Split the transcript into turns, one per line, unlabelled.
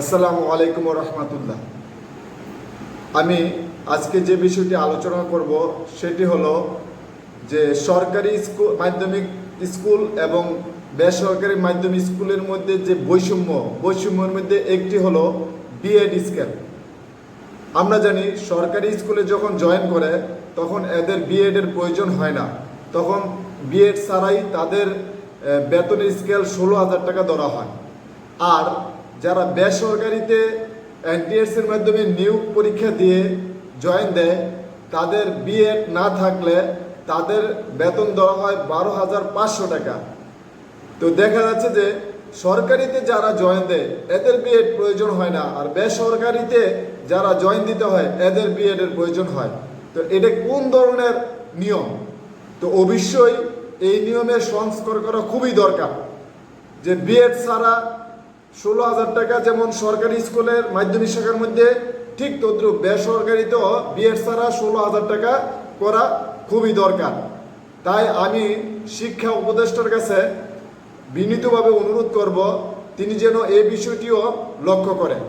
আসসালামু আলাইকুম রহমতুল্লাহ। আমি আজকে যে বিষয়টি আলোচনা করব, সেটি হলো যে সরকারি স্কুল মাধ্যমিক স্কুল এবং বেসরকারি মাধ্যমিক স্কুলের মধ্যে যে বৈষম্য, বৈষম্যের মধ্যে একটি হলো বিএড স্কেল আমরা জানি সরকারি স্কুলে যখন জয়েন করে, তখন এদের বিএডের প্রয়োজন হয় না। তখন বিএড ছাড়াই তাদের বেতনের স্কেল ষোলো হাজার টাকা ধরা হয়। আর যারা বেসরকারিতে এনটিএস এর মাধ্যমে নিয়োগ পরীক্ষা দিয়ে জয়েন দেয়, তাদের বিএড না থাকলে তাদের বেতন দেওয়া হয় বারো হাজার পাঁচশো টাকা। তো দেখা যাচ্ছে যে সরকারিতে যারা জয়েন দেয়, এদের বিএড প্রয়োজন হয় না, আর বেসরকারিতে যারা জয়েন দিতে হয়, এদের বিএড এর প্রয়োজন হয়। তো এটা কোন ধরনের নিয়ম? তো অবশ্যই এই নিয়মের সংস্কার করা খুবই দরকার, যে বিএড ছাড়া ষোলো হাজার টাকা যেমন সরকারি স্কুলের মাধ্যমিক শাখার মধ্যে, ঠিক তদ্রুপ বেসরকারিতেও বিএড ছাড়া ষোলো হাজার টাকা করা খুবই দরকার। তাই আমি শিক্ষা উপদেষ্টার কাছে বিনীতভাবে অনুরোধ করব, তিনি যেন এই বিষয়টিও লক্ষ্য করেন।